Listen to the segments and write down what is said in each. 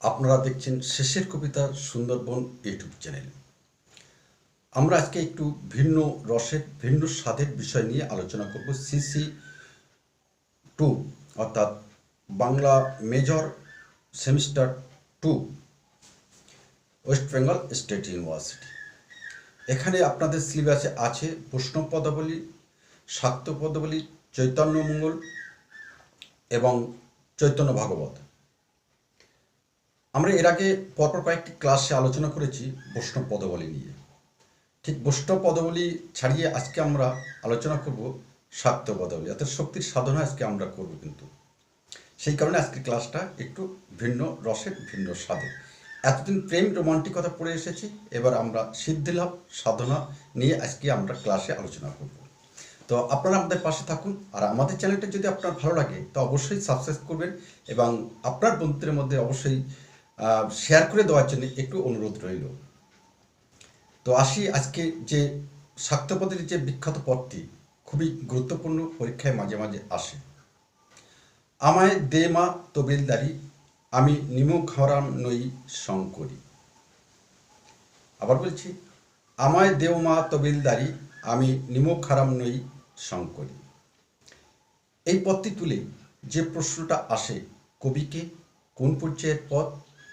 আপনারা দেখছেন শেষের কবিতা সুন্দরবন ইউটিউব চ্যানেল। আমরা আজকে একটু ভিন্ন রসের, ভিন্ন স্বাদের বিষয় নিয়ে আলোচনা করব। সিসি টু অর্থাৎ Bangla major semester two West Bengal state university এখানে আপনাদের সিলেবাসে আছে বৈষ্ণব পদাবলী শাক্ত পদাবলী চৈতন্যমঙ্গল এবং চৈতন্য ভাগবত। আমরা এর আগে পরপর কয়েকটি ক্লাসে আলোচনা করেছি বৈষ্ণব পদাবলী নিয়ে। ঠিক বৈষ্ণব পদাবলী ছাড়িয়ে আজকে আমরা আলোচনা করব শাক্ত পদাবলী, অর্থাৎ শক্তির সাধনা আজকে আমরা করব কিন্তু। সেই কারণে আজকের ক্লাসটা একটু ভিন্ন রসের, ভিন্ন স্বাদের। এতদিন প্রেম রোমান্টিকতা পড়ে এসেছি, এবার আমরা সিদ্ধিলাভ সাধনা নিয়ে আজকে আমরা ক্লাসে আলোচনা করব। তো আপনারা আমাদের পাশে থাকুন, আর আমাদের চ্যানেলটা যদি আপনার ভালো লাগে, তো অবশ্যই সাবস্ক্রাইব করবেন এবং আপনার বন্ধুদের মধ্যে অবশ্যই শেয়ার করে দেওয়ার জন্য একটু অনুরোধ রইল। তো আসি আজকে যে শাক্তপদের যে বিখ্যাত পদটি, খুবই গুরুত্বপূর্ণ পরীক্ষায় মাঝে মাঝে আসে। আমায় দে মা তবিলদারি আমি নিমুখ হরাম নই শঙ্করী। আবার বলছি, আমায় দেও মা তবিলদারি আমি নিমুখ হারাম নই শঙ্করী। এই পদটি তুলে যে প্রশ্নটা আসে কবিকে কোন পর্যায়ের পদ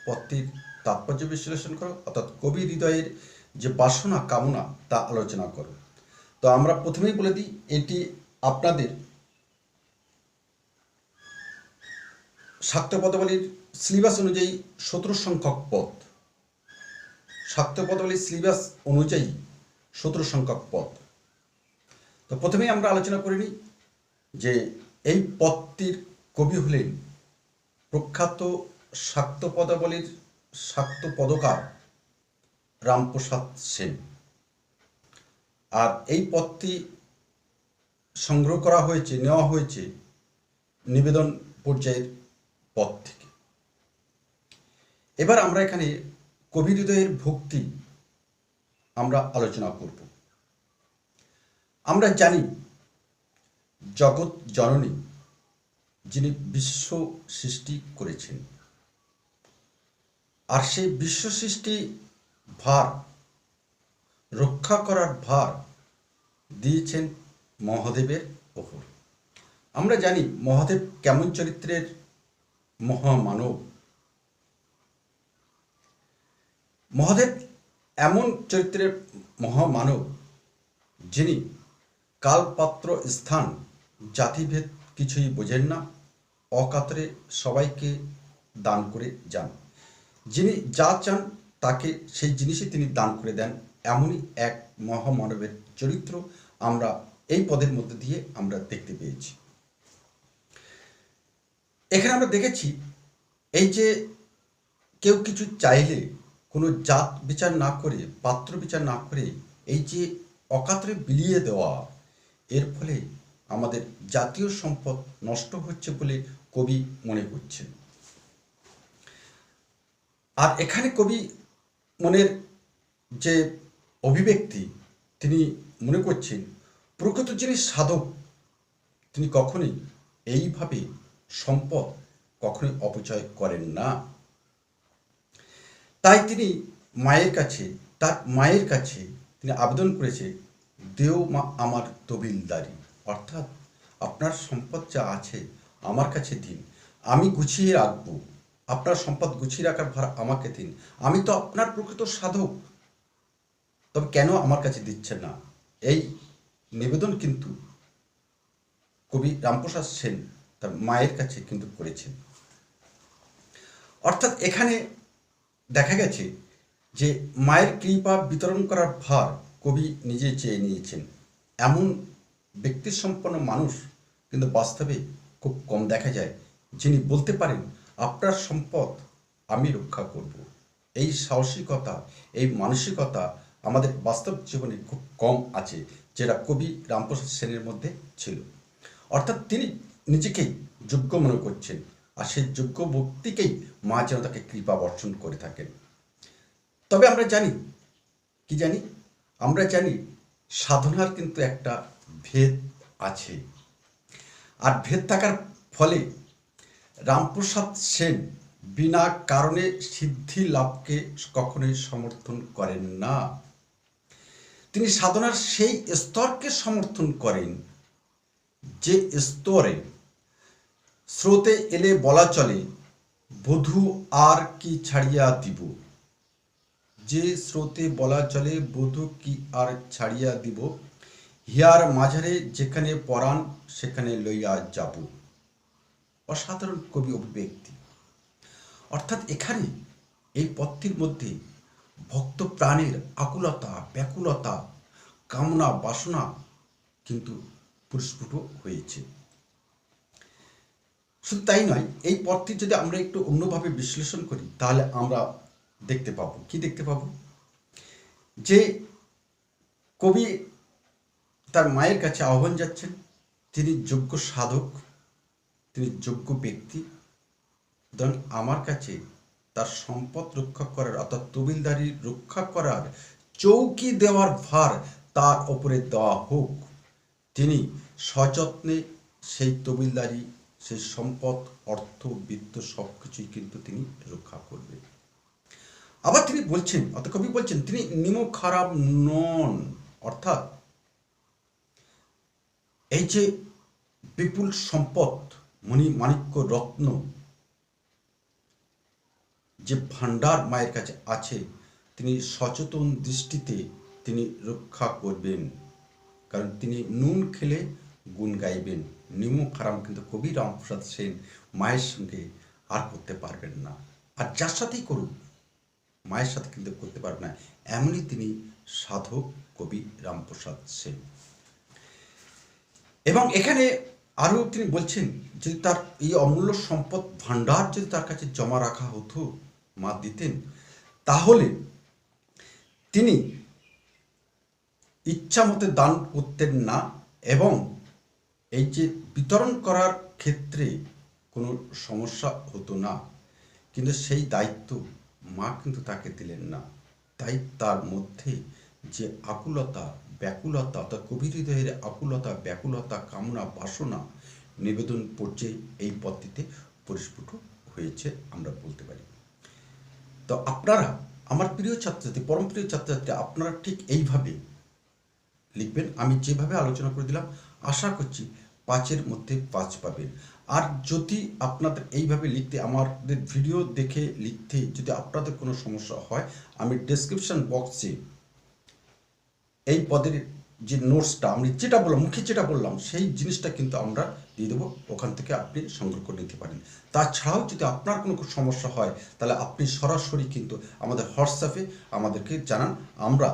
পদটির তাৎপর্য বিশ্লেষণ করো, অর্থাৎ কবি হৃদয়ের যে বাসনা, কামনা, তা আলোচনা করো। তো আমরা প্রথমেই বলে দিই, এটি আপনাদের শাক্ত পদাবলীর সিলেবাস অনুযায়ী সতেরো সংখ্যক পদ। শাক্ত পদাবলীর সিলেবাস অনুযায়ী সতেরো সংখ্যক পদ। তো প্রথমেই আমরা আলোচনা করে নিই যে এই পদটির কবি হলেন প্রখ্যাত শাক্ত পদাবলীর শাক্ত পদকার রামপ্রসাদ সেন। আর এই পদটি সংগ্রহ করা হয়েছে, নেওয়া হয়েছে নিবেদন পর্যায়ের পদ থেকে। এবার আমরা এখানে কবি হৃদয়ের ভক্তি আমরা আলোচনা করব। আমরা জানি জগৎ জননী যিনি বিশ্ব সৃষ্টি করেছেন। আর সেই বিশ্ব সৃষ্টি ভার, রক্ষা করার ভার দিয়েছেন মহাদেবের ওপর। আমরা জানি মহাদেব কেমন চরিত্রের মহামানব। মহাদেব এমন চরিত্রের মহামানব যিনি কালপাত্র স্থান, জাতিভেদ কিছুই বোঝেন না, অকাতরে সবাইকে দান করে যান। যিনি যা চান তাকে সেই জিনিসই তিনি দান করে দেন। এমনই এক মহামানবের চরিত্র আমরা এই পদের মধ্যে দিয়ে আমরা দেখতে পেয়েছি। এখানে আমরা দেখেছি, এই যে কেউ কিছু চাইলে, কোনো জাত বিচার না করে, পাত্র বিচার না করে, এই যে অকাতরে বিলিয়ে দেওয়া, এর ফলে আমাদের জাতীয় সম্পদ নষ্ট হচ্ছে বলে কবি মনে করছেন। আর এখানে কবি মনের যে অভিব্যক্তি তিনি মনে করছেন, প্রকৃত যিনি সাধক, তিনি কখনোই এইভাবে সম্পদ কখনোই অপচয় করেন না। তাই তিনি মায়ের কাছে, তার মায়ের কাছে তিনি আবেদন করেছে, দেও মা আমার তবিলদারি। অর্থাৎ, আপনার সম্পদ যা আছে আমার কাছে দিন, আমি গুছিয়ে রাখব। আপনার সম্পদ গুছিয়ে রাখার ভার আমাকে দিন। আমি তো আপনার প্রকৃত সাধক। তবে কেন আমার কাছে দিচ্ছেন না? এই নিবেদন কিন্তু কবি রামপ্রসাদ সেন তার মায়ের কাছে কিন্তু করেছেন। অর্থাৎ এখানে দেখা গেছে যে মায়ের কৃপা বিতরণ করার ভার কবি নিজে চেয়ে নিয়েছেন। এমন ব্যক্তিসম্পন্ন মানুষ কিন্তু বাস্তবে খুব কম দেখা যায় যিনি বলতে পারেন আপনার সম্পদ আমি রক্ষা করব। এই সাহসিকতা, এই মানসিকতা আমাদের বাস্তব জীবনে খুব কম আছে, যেটা কবি রামপ্রসাদ সেনের মধ্যে ছিল। অর্থাৎ তিনি নিজেকেই যোগ্য মনে করছেন আর সেই যোগ্য ব্যক্তিকেই মা যেন তাকে কৃপা বর্ষণ করে থাকেন। তবে আমরা জানি, কি জানি? আমরা জানি সাধনার কিন্তু একটা ভেদ আছে। আর ভেদ থাকার ফলে রামপ্রসাদ সেন বিনা কারণে সিদ্ধি লাভকে কখনোই সমর্থন করেন না। তিনি সাধনার সেই স্তরকে সমর্থন করেন, যে স্তরে স্রোতে এলে বলা চলে, বধূ আর কি ছাড়িয়া দিব? যে স্রোতে বলা চলে, বধূ কি আর ছাড়িয়া দিব? হিয়ার মাঝারে যেখানে পরাণ, সেখানে লইয়া যাব। অসাধারণ কবি অভিব্যক্তি অর্থাৎ এখানে এই পথটির মধ্যে ভক্ত প্রাণের আকুলতা, ব্যাকুলতা, কামনা, বাসনা কিন্তু পরিস্ফুট হয়েছে। শুধু তাই নয়, এই পথটি যদি আমরা একটু অন্যভাবে বিশ্লেষণ করি, তাহলে আমরা দেখতে পাবো। কি দেখতে পাবো? যে কবি তার মায়ের কাছে আহ্বান যাচ্ছেন, তিনি যোগ্য সাধক। তিনি যোগ্য ব্যক্তি। সুতরাং আমার কাছে তার সম্পদ রক্ষা করার অর্থাৎ তবিলদারি রক্ষা করার চৌকি দেওয়ার ভার তার ওপরে দেওয়া হোক। তিনি সযত্নে সেই তবিলদারি সেই সম্পদ, অর্থ, বিত্ত সব কিছুই কিন্তু তিনি রক্ষা করবেন। আবার তিনি বলছেন, অর্থাৎ কবি বলছেন, তিনি নিম খারাপ নন। অর্থাৎ এই যে বিপুল সম্পদ মণি মাণিক্য রত্ন যে ভাণ্ডার মায়ের কাছে আছে, তিনি সচেতন দৃষ্টিতে তিনি রক্ষা করবেন। কারণ তিনি নুন খেলে গুণ গাইবেন। নিমু খারাম কিন্তু কবি রামপ্রসাদ সেন মায়ের সঙ্গে আর করতে পারবেন না। আর যার সাথেই করুন, মায়ের সাথে কিন্তু করতে পারবে না। এমনই তিনি সাধক কবি রামপ্রসাদ সেন। এবং এখানে আরও তিনি বলছেন, যদি তার এই অমূল্য সম্পদ ভাণ্ডার যদি তার কাছে জমা রাখা হতো, মা দিতেন, তাহলে তিনি ইচ্ছা মতে দান করতেন না এবং এই যে বিতরণ করার ক্ষেত্রে কোনো সমস্যা হতো না। কিন্তু সেই দায়িত্ব মা কিন্তু তাকে দিলেন না। তাই তার মধ্যে যে আকুলতা ব্যাকুলতা, অর্থাৎ কবির হৃদয়ের আকুলতা ব্যাকুলতা, কামনা, বাসনা নিবেদন পর্যায়ে এই পদ্ধতিতে পরিস্ফুট হয়েছে, আমরা বলতে পারি। তো আপনারা, আমার প্রিয় ছাত্রছাত্রী, পরম প্রিয় ছাত্রছাত্রী, আপনারা ঠিক এইভাবে লিখবেন, আমি যেভাবে আলোচনা করে দিলাম, আশা করছি পাঁচের মধ্যে পাঁচ পাবেন। আর যদি আপনাদের এইভাবে লিখতে, আমাদের ভিডিও দেখে লিখতে যদি আপনাদের কোনো সমস্যা হয়, আমি ডেসক্রিপশন বক্সে এই পদের যে নোটসটা আমি যেটা বললাম, মুখে যেটা বললাম, সেই জিনিসটা কিন্তু আমরা দিয়ে দেবো। ওখান থেকে আপনি সংগ্রহ করে নিতে পারেন। তাছাড়াও যদি আপনার কোনো সমস্যা হয়, তাহলে আপনি সরাসরি কিন্তু আমাদের হোয়াটসঅ্যাপে আমাদেরকে জানান। আমরা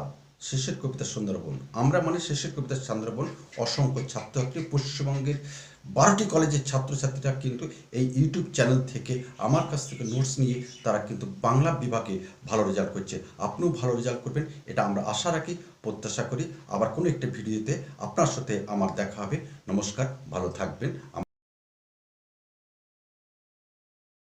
শেষের কবিতা সুন্দরবন, আমরা মানে শেষের কবিতা সুন্দরবন অসংখ্য ছাত্রছাত্রী, পশ্চিমবঙ্গের বারোটি কলেজের ছাত্রছাত্রীরা কিন্তু এই ইউটিউব চ্যানেল থেকে আমার কাছ থেকে নোটস নিয়ে তারা কিন্তু বাংলা বিভাগে ভালো রেজাল্ট করছে। আপনিও ভালো রেজাল্ট করবেন, এটা আমরা আশা রাখি, প্রত্যাশা করি। আবার কোনো একটা ভিডিওতে আপনার সাথে আমার দেখা হবে। নমস্কার, ভালো থাকবেন।